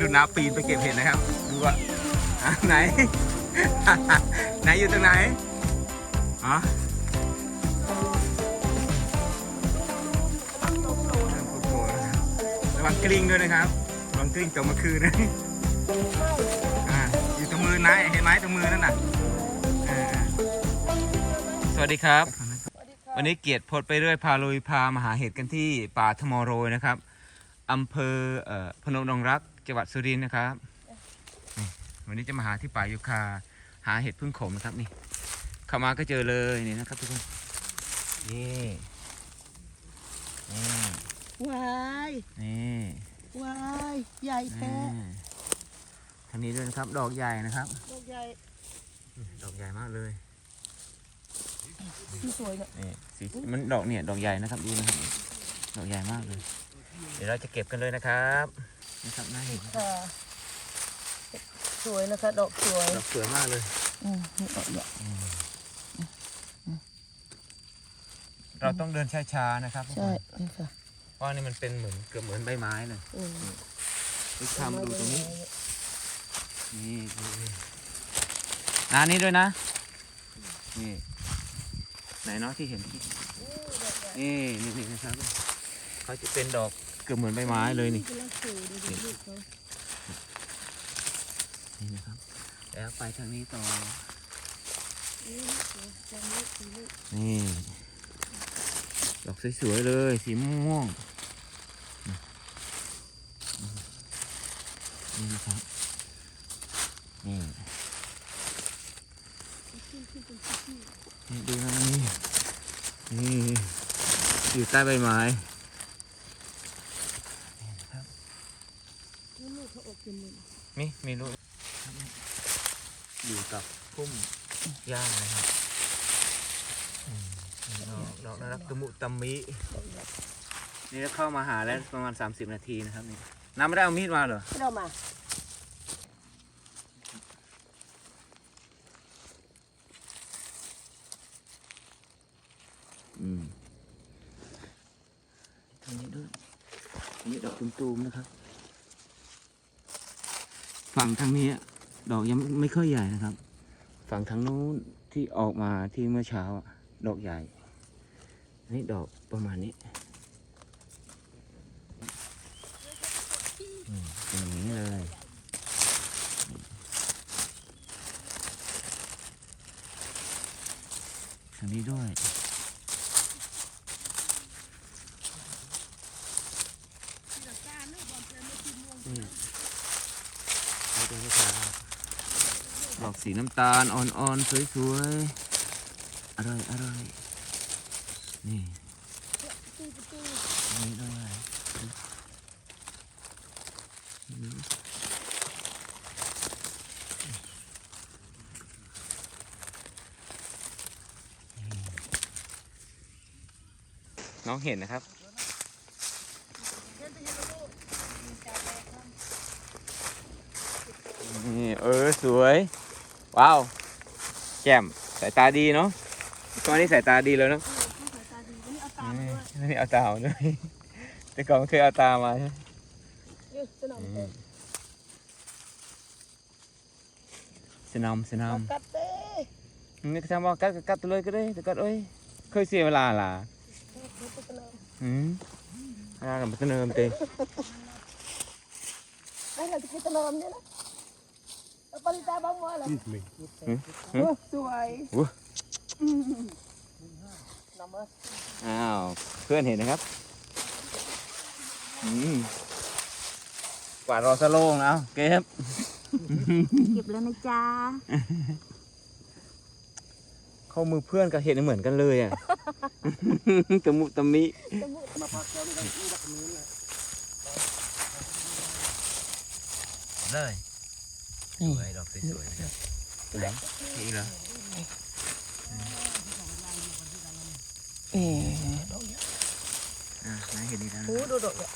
ดูน้าปีนไปเก็บเห็ดนะครับ ดูว่าอะไหน ไหนอยู่ตรงไหนอ๋อระวังกลิ้งด้วยนะครับระวังกลิ้งตกเมื่อคืนนะอ่าอยู่ตรงมือนายเห็นไหมตรงมือนั่นน่ะอ่าสวัสดีครับ วันนี้เกียรติพดไปเรื่อยพาลุยพามาหาเห็ดกันที่ป่าทมอโรยนะครับอำเภอเอ่อพนมดงรัก จังหวัดสุรินทร์นะครับนี่วันนี้จะมาหาที่ป่ายุคาหาเห็ดพึ่งขมนะครับนี่ เข้ามาก็เจอเลยนี่นะครับทุกคนนี่นี่วายนี่วายใหญ่แท้นี่ทางนี้ด้วยนะครับ ดอกใหญ่นะครับ ดอกใหญ่ ดอกใหญ่มากเลยสีสวยเนี่ยนี่สีมันดอกเนี่ยดอกใหญ่นะครับดูนะครับ ดอกใหญ่มากเลย เดี๋ยวเราจะเก็บกันเลยนะครับ นะครับน่าเห็นค่ะสวยนะคะ ดอกสวยดอกสวยมากเลย อืมนี่ดอกใหญ่เราต้องเดินช้าๆนะครับใช่นี่ค่ะเพราะนี่มันเป็นเหมือนเกือบเหมือนใบไม้เลยอืมดูทำดูตรงนี้ นี่ดูดินานี้ด้วยนะ นี่ไหนเนาะที่เห็นนี่นี่นี่นะครับเขาจะเป็นดอกเกือบเหมือนใบไม้เลยนี่นี่นะครับ แล้วไปทางนี้ต่อ นี่ ดอกสวยๆเลย สีม่วงนี่นะครับ นี่นี่ดูนะนี่ นี่ อยู่ใต้ใบไม้ นี่ลูกเขาออกเป็นเลย มีมีลูกอยู่กับพุ่มหญ้านะครับอืมดอกดอกน่ารักตะมุตะมิ นี่เข้ามาหาแล้วประมาณ 30 นาทีนะครับนี่น้ำไม่ได้เอามีดมาเหรอไม่เอามาอืมทางนี้ด้วยอันนี้ดอกตูมๆนะครับ ฝั่งทางนี้ ดอกยังไม่ค่อยใหญ่นะครับ ฝั่งทางนู้นที่ออกมาที่เมื่อเช้าดอกใหญ่นนี้ดอกประมาณนี้อย่างนี้เลยทางนี้ด้วยนี่ ไปดูนะครับดอกสีน้ำตาลอ่อนๆ สวยๆ อร่อยอร่อยนี่นี่ด้วยนี่น้องเห็นนะครับ นี่เออสวย ว้าว แจ่มสายตาดีเนาะตอนนี้สายตาดีแล้วเนาะสายตาดีวันนี้เอาตามมาด้วยนี่เอาตามาด้วยแต่ก่อนไม่เคยเอาตามาใช่ไหมเอ้ยสนามอืเต้มสนามสนามกัดเต้นี่ก็ทำว่ากัดก็กัดเลยก็ได้แต่กัดเอ้ยเคยเสียเวลาล่ะสนามอืมอ่าเราไปเนิมเตะไอ้เราจะไปสนามเนี่ยนะ เอาปริตาบ้างวะเหรออืมโอ้สวยอ้าว เพื่อนเห็นนะครับอืมกวาดรอสโลงเอาเก็บเก็บแล้วนะจ๊ะข้อมือเพื่อนกับเห็ดเหมือนกันเลยอะ ตะมุตะมิ มาพักแล้วนี่ก็มีดักนี้แหละเลย สวยดอกสวยๆนะครับไหนนี่เหรอเอ๊ะอ่าไหนเห็นนี่แล้วโอ้ดูดอกเนี่ย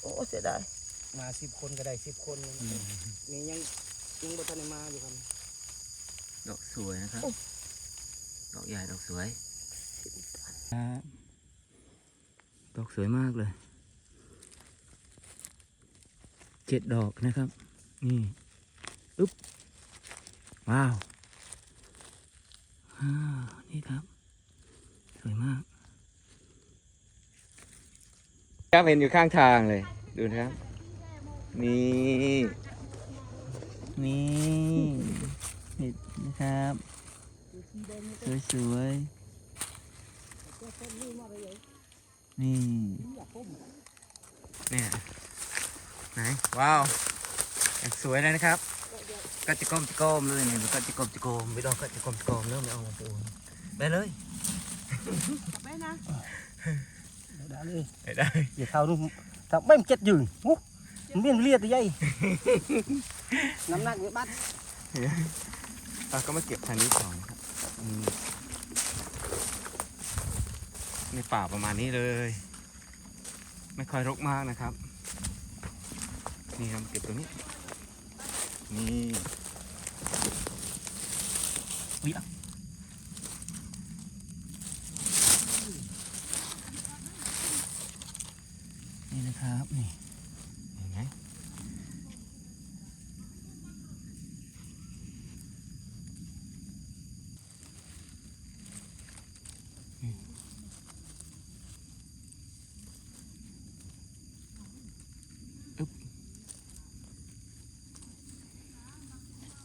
โอ้เสียดายมาสิบคนก็ได้สิบคนนี่ยังยังบ่ทันได้มาอยู่ครับดอกสวยนะครับ ดอกใหญ่ดอกสวยดอกสวยมากเลย เจ็ดดอกนะครับ นี่ อึ๊บว้าวอ่านี่ครับ สวยมาก ครับเห็นอยู่ข้างทางเลย ดูนะครับ นี่ นี่เห็ดนะครับ สวยๆ นี่ เนี่ย ไหน ว้าว สวยเลยนะครับ ก็จะก้มจะก้มเลยเนี่ยมันก็จะก้มจะก้มไม่ต้องก็จะก้มจะก้มเริ่มไม่เอามาปูนไปเลยไปนะได้เลยไปได้อย่าเข้านู่นถ้าไม่มันเจ็ดยืนมุกมันเบี้ยนเลียดตัวใหญ่น้ำหนักเนี่ยบัดเราก็มาเก็บทางนี้ก่อนครับอืมในป่าประมาณนี้เลย ไม่ค่อยรกมากนะครับ นี่ครับเก็บตรงนี้ นี่วิ่งนี่นะครับ นี่เห็นไหม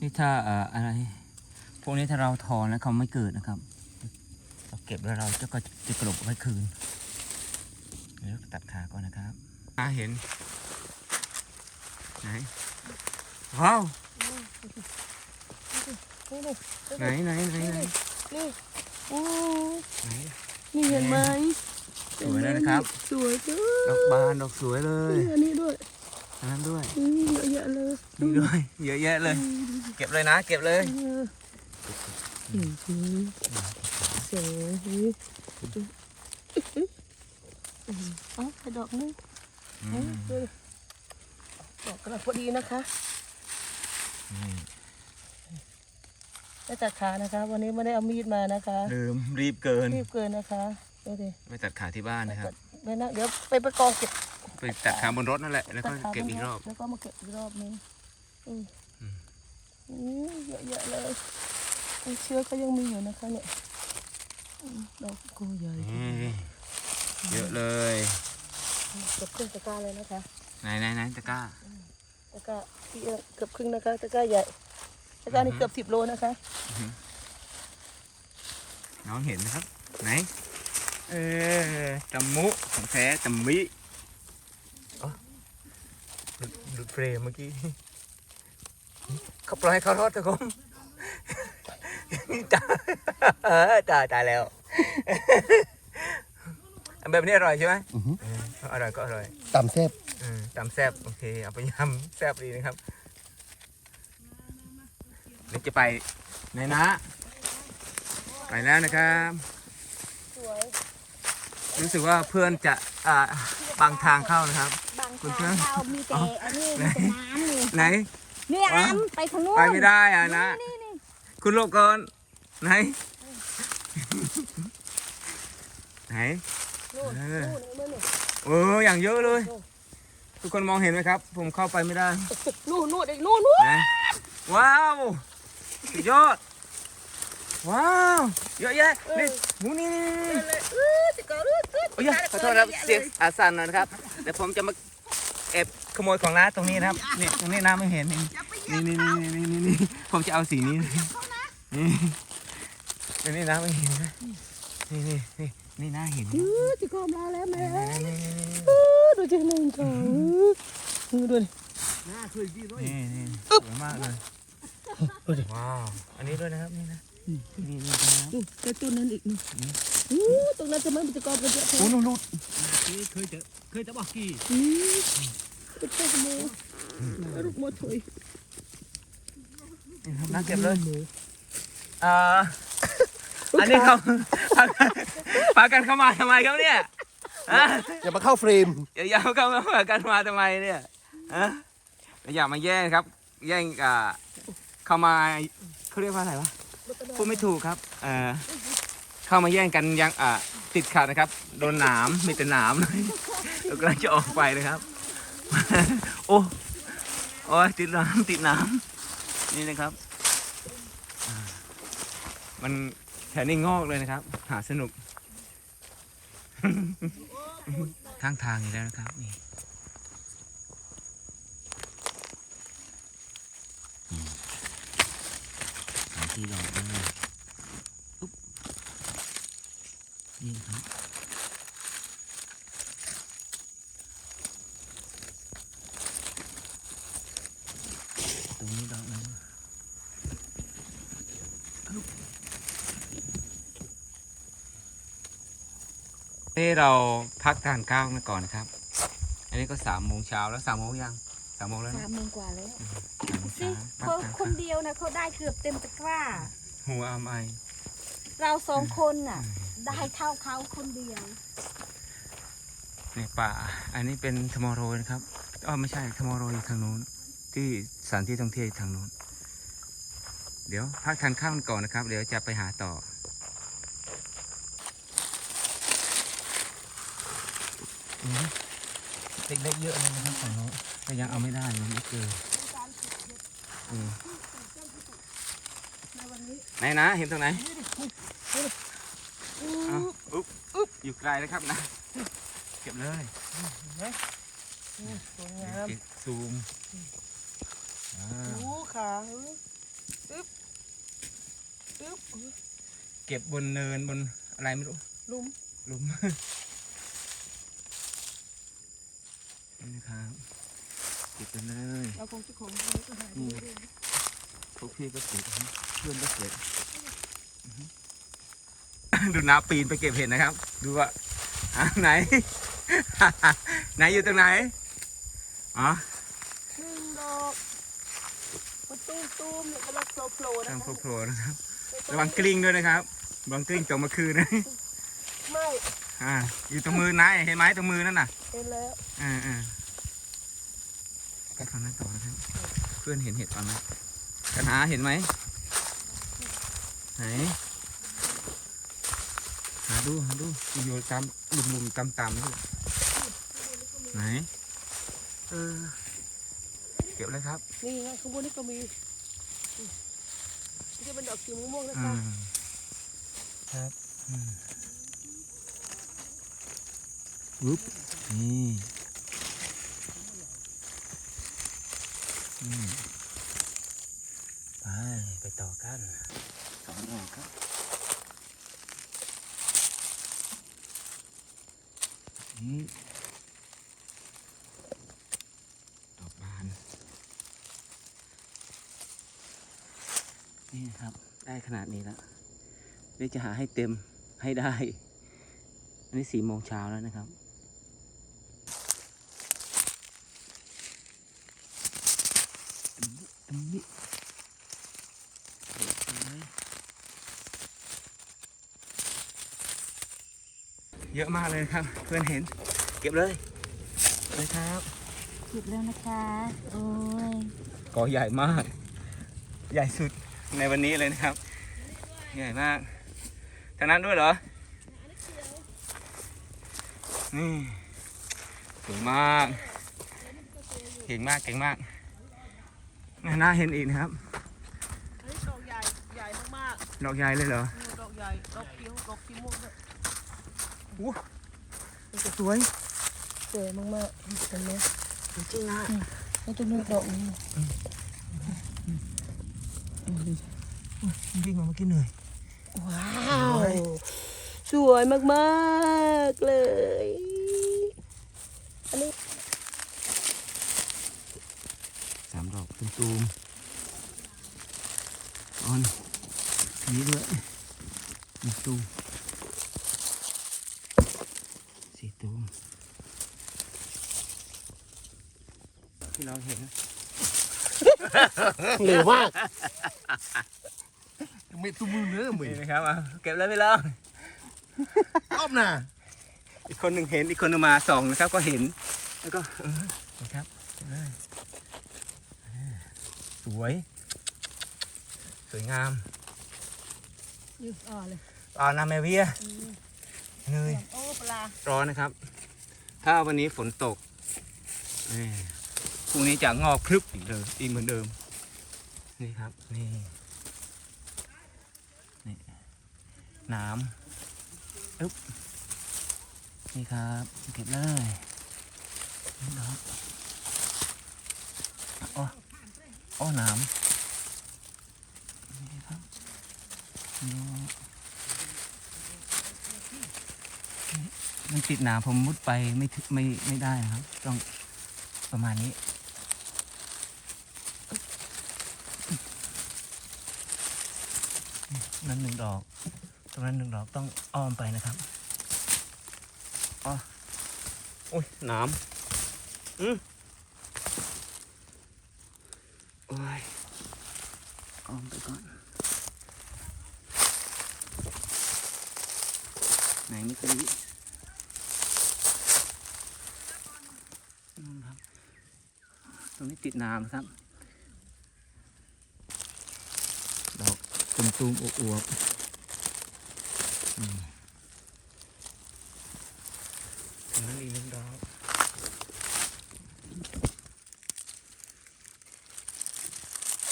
นี่ถ้าเอ่ออะไร พวกนี้ถ้าเราถอนแล้วเขาไม่เกิดนะครับ เราเก็บแล้วเราจะก็จะกลบไว้คืนเดี๋ยวตัดขาก่อนนะครับอาเห็น ไหน ว้าวนี่นี่ไหนไหนไหนไหนนี่โอ้ไหนนี่เห็นไหมสวยเลยนะครับ สวยจังดอกบานดอกสวยเลยนี่อันนี้ด้วยอั นนั้นด้วยอืมเยอะแยะเลยนี่ด้วย เยอะแยะเลย เก็บเลยนะ เก็บเลยเอออืมอืมสวยอืมอืมเอาไปดอกนึงอืเอามดูดิดอกกำลังพอดีนะคะนี่ไม่ตัดขานะคะ วันนี้ไม่ได้เอามีดมานะคะลืมรีบเกินรีบเกินนะคะดูดิไปตัดขาที่บ้านนะครับไปนะเดี๋ยวไปประกองเก็บ ไปตัดขาบนรถนั่นแหละ แล้วก็ตัดขาเก็บอีกรอบ แล้วก็มาเก็บอีกรอบนึงอืมอืมอืมเยอะแยะเลยไอ้เชื้อก็ยังมีอยู่นะคะเนี่ยอืมดอกโกใหญ่นี่เยอะเลยเกือบครึ่งตะกร้าเลยนะคะ ไหนไหนไหนตะกร้าตะกร้าที่เกือบครึ่งนะคะตะกร้าใหญ่ตะกร้านี่อือฮึเกือบสิบโลนะคะ น้องเห็นนะครับ ไหน เออจำมุของแท้จำมิอ๋อ หลุดหลุดเฟรมเมื่อกี้เขาปล่อยให้เขารอดเถอะผมตายเออตายตายแล้วอันแบบนี้อร่อยใช่ไหมเอออร่อยก็อร่อยต่ำแซ่บเออตำแซบโอเคเอาไปยำแซบดีนะครับเดี๋ยวจะไปไหนนะไปแล้วนะครับสวยรู้สึกว่าเพื่อนจะอ่าบังทางเข้านะครับบาง คุณทาเพื่อนงเขามีแต่อันนี้มีแต่น้ำนี่ไหนเนี่ยวะอ้ำไปทางนู้นไปไม่ได้อะนะนี่นี่คุณโลกก่อนไหน ไหนนู่นเออนู่นนู่นนู่นโอ้อย่างเยอะเลย ทุกคนมองเห็นไหมครับ ผมเข้าไปไม่ได้ นู่นนู่นอีกนู่นนู่นไหนว้าวสุดยอด ว้าวเยอะแยะนี่หมูนี่นี่นี่เลยเออจะก็รู้สึกโอ้ยขอโทษครับเสียงอาสันหน่อยนะครับเดี๋ยวผมจะมา แอบขโมยของน้านตรงนี้นะครับนี่ตรงนี้น้าไม่เห็นนี่นี่นี่นี่นี่นี่ผมจะเอาสีนี้นี่ตรงนี้น้าไม่เห็นนะนี่นี่นี่นี่น้าเห็นจะก็มาแล้วแม่นี่นี่นี่เออดูจะหนึ่งสองเออดูดินี่นี่สวยมากเลยว้าวอันนี้ด้วยนะครับนี่นะนี่นี่นะครับดูแต่ตัวนั้นอีกนี่ อู้ตรงนั้นจะไม่มันจะกอบกันเยอะแท้โอ้นุ่นรุดเคยเจอเคยจะบอกกี่อืมเป็นแค่ขโมยลูกหมดถอยนี่ครับน้าเก็บเลยอ่าอันนี้เขาพากันเข้ามาทำไมครับเนี่ยฮะอย่ามาเข้าเฟรมเดี๋ยวยาวเข้ามากันมาทำไมเนี่ยฮะอย่ามาแย่งครับ แย่งอ่าเข้ามาเขาเรียกว่าอะไรวะพูดไม่ถูกครับเอ่อ เข้ามาแย่งกันยังอ่าติดขัดนะครับ โดนหนามมีแต่หนามเลยเรากำลังจะออกไปนะครับ โอ้โอ้ยติดน้ำติดน้ำนี่นะครับ มันแถวนี้งอกเลยนะครับ หาสนุกข้างทางอีกแล้วนะครับนี่อืมหาที่หลอกเลยอุ๊บนี่นะครับ ตรงนี้ดอกนึง เอ้เราพักทานข้าวมาก่อนนะครับ อันนี้ก็สามโมงเช้าแล้วสามโมงยังสามโมงแล้วสานะมโมงกว่าแล้วสามโมงสิเช้าพักเขาทานคข้าวนเดียวนะเขาได้เกือบเต็มตะกร้า หัวอามไอเราสองคนน่ะ ได้เท่าเขาคนเดียว ในป่า อันนี้เป็นทมอโรนะครับอ๋อไม่ใช่ทมอโรอยู่ทางนู้น ที่สถานที่ท่องเที่ยวอยู่ทางนู้น เดี๋ยวพักทานข้าวกันก่อนนะครับ เดี๋ยวจะไปหาต่อ เล็กๆเยอะเลยนะครับของน้องแต่ยังเอาไม่ได้ยังไม่เจออืมไหนนะเห็นตรงไหนเอาอุ๊บอุ๊บอยู่ไกลนะครับนะ เก็บเลยสวยงามเก็บซูมอ่าหูขาอึ๊บอึ๊บอึ๊บเก็บบนเนินบนอะไรไม่รู้ลุมหลุม นี่นะครับเก็บไปเลยเราคงจะของเขาก็หาอืดูมด้วยพวกพี่ก็เก็บนะเพื่อนก็เก็บอือฮึดูน้าปีนไปเก็บเห็ดนะครับ ดูว่าอะไหน ไหนอยู่ตรงไหนอ๋อหนึ่งดอกมันตุ้มตุ้มเนี่ยกำลังโผล่โผล่ๆทานะงคะโผล่ๆนะครับ ระวังกลิ้งด้วยนะครับระวังกลิ้งตกมาคืนนะไม่อ่าอยู่ตรงมือนายเห็นไหมตรงมือนั่นน่ะ เห็นแล้ว อ่า อ่าไปฟังนั้นต่อนะครับ เพื่อนเห็นเห็ดตอนนั้นกันหาเห็นไหมไหนหาดูหาดูอยู่ตามหลุมๆตามๆนี่ไหนเออเก็บเลยครับ นี่ไงข้างบนนี่ก็มีอืมนี่จะเป็นดอกสีม่วงๆนะอืคะมครับอืมอุ๊บนี่อืม ไป ไปต่อกันสองดอกครับอืมดอกบาน นี่ครับ ได้ขนาดนี้แล้วเดี๋ยวจะหาให้เต็มให้ได้ อันนี้สี่โมงเช้าแล้วนะครับ ตรง นี้ตรงนี้เก็บเลยเยอะมากเลยครับ เพื่อนเห็น เก็บเลยเลยครับหยุดแล้วนะคะ โอ้ยกอใหญ่มาก ใหญ่สุดในวันนี้เลยนะครับ ใหญ่มากทางนั้นด้วยเหรอ นี่สวยมาก เก่งมาก เก่งมาก น่าเห็นอีกนะครับอันนี้ดอกใหญ่ใหญ่มากดอกใหญ่เลยเหรอๆนี่ดอกใหญ่ดอกเขียวดอกสีม่วงด้วยสวยสวยมากๆเห็นไหมจริงนะแล้วจะเลือกดอกนี้จริงๆเมื่อกี้เหนื่อยว้าวสวยมากๆเลย อันนี้ สามดอก เป็นตูมออนนี้ด้วยมีตูมสี่ตูมที่เราเห็นเหลวมากไม่ตุ้มมือเนื้อมือนี่นะครับอะเก็บเลยไปแล้วอ้อมน่ะอีกคนหนึ่งเห็นอีกคนหนึ่งมาส่องนะครับก็เห็นแล้วก็เออนะครับเก็บเลยอ่า สวย สวยงามยืดอ่อนเลยอ่านาเมเวียเนยโอ้ปลาร้อนนะครับ ถ้าวันนี้ฝนตกนี่พรุ่งนี้จะงอกพรึบอีกเลยอีกเหมือนเดิม นี่ครับ นี่นี่หน้ำอึ๊บนี่ครับ เก็บเลยนี่ดอกอ๋อ อ๋อน้ำนี่ครับนมันติดหนามผมมุดไปไม่ถึงไม่ไม่ได้นะครับ ต้องประมาณนี้นั่นหนึ่งดอก ตรงนั้นหนึ่งดอกต้องอ้อมไปนะครับอ๋อโอ้ยหน้ำอืมโอ้ยอ้อมไปก่อน ไหนไม่เคยนู่นครับ ต รงนี้ติดน้ำครับ ดอกตุ่มตูมๆอวบๆอืมตรงนั้นอีกหนึ่งดอก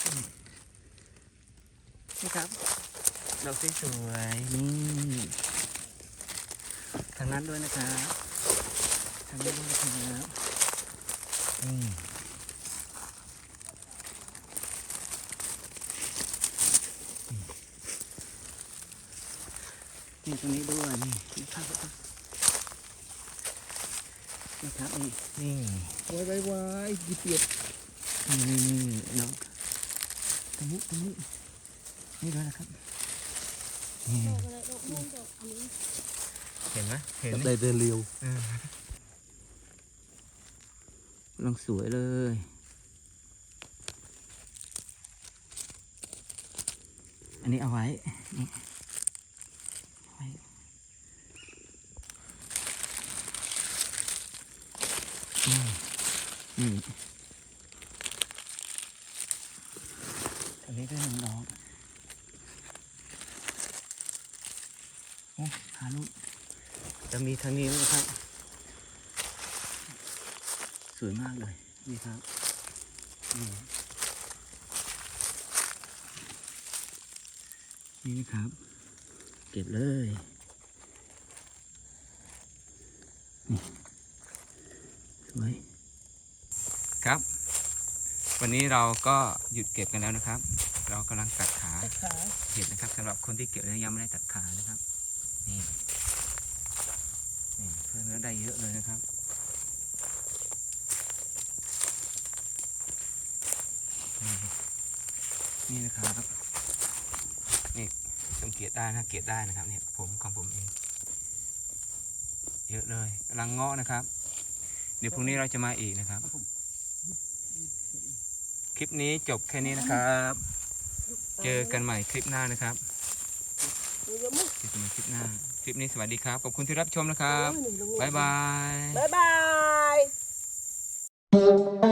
อืมนี่ครับ ดอกสวยๆนี่ทางนั้นด้วยนะครับทางนี้ด้วยนะครับอืม นี่ตรงนี้ด้วยนี่นี่ครับนี่ครับนี่นี่ไว้ไว้ไว้ดีเปียดนี่นี่นี่น้องตรงนี้ตรงนี้นี่ด้วยนะครับนี่เห็นไหมเห็นได้เดินเร็วลองสวยเลยอันนี้เอาไว้นี่ ไว้อืมนี่อันนี้ด้วยหนึ่งดอกโอ้หาลูกจะมีทางนี้ด้วยครับ สวยมากเลย นี่ครับนี่นี่นะครับ เก็บเลยนี่สวยครับ วันนี้เราก็หยุดเก็บกันแล้วนะครับ เรากำลังตัดขาแต่ขาเห็ดนะครับสำหรับคนที่เก็บแล้วยังไม่ได้ตัดขานะครับ นี่นี่เพื่อนก็ได้เยอะเลยนะครับนี่นี่นะครับนี่สัง เกตได้นะเกตได้นะครับเนี่ยผมของผมเองเยอะเลยกำลังเงาะนะครับ เดี๋ยวพรุ่งนี้เราจะมาอีกนะครับ คลิปนี้จบแค่นี้นะครับ เจอกันใหม่คลิปหน้านะครับเยอะมั้ยเจอกันใหม่คลิปหน้า คลิปนี้สวัสดีครับขอบคุณที่รับชมนะครับบ๊ายบายบ๊ายบาย